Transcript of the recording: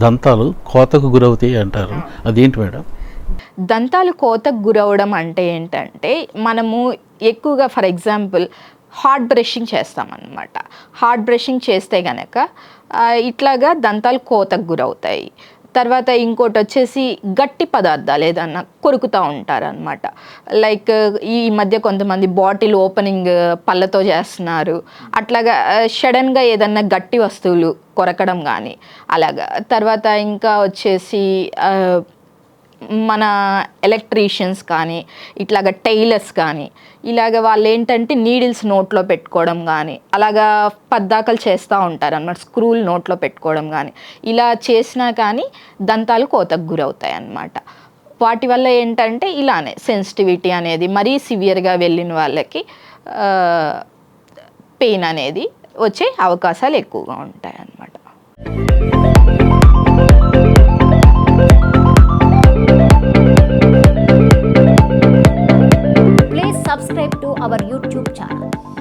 దంతాలు కోతకు గురవుతాయి అంటారు. అదేంటి మేడం? దంతాలు కోతకు గురవడం అంటే ఏంటంటే మనము ఎక్కువగా ఫర్ ఎగ్జాంపుల్ హార్డ్ బ్రషింగ్ చేస్తామన్నమాట. హార్డ్ బ్రషింగ్ చేస్తే గనక ఆ, ఇట్లాగా దంతాలు కోతకు గురవుతాయి. తర్వాత ఇంకోటి వచ్చేసి గట్టి పదార్థాలు ఏదన్నా కొరుకుతూ ఉంటారనమాట లైక్ ఈ మధ్య కొంతమంది బాటిల్ ఓపెనింగ్ పళ్ళతో చేస్తున్నారు. అట్లాగా సడన్గా ఏదన్నా గట్టి వస్తువులు కొరకడం కానీ అలాగా. తర్వాత ఇంకా వచ్చేసి మన ఎలక్ట్రీషియన్స్ కానీ ఇట్లాగ టైలర్స్ కానీ ఇలాగ వాళ్ళు ఏంటంటే నీడిల్స్ నోట్లో పెట్టుకోవడం కానీ అలాగా పద్దాకలు చేస్తూ ఉంటారు అన్నమాట స్క్రూలు నోట్లో పెట్టుకోవడం కానీ. ఇలా చేసినా కానీ దంతాలు కోతకు గురవుతాయి అన్నమాట వాటి వల్ల ఏంటంటే ఇలానే సెన్సిటివిటీ అనేది మరీ సివియర్గా వెళ్ళిన వాళ్ళకి పెయిన్ అనేది వచ్చే అవకాశాలు ఎక్కువగా ఉంటాయి అన్నమాట our YouTube channel.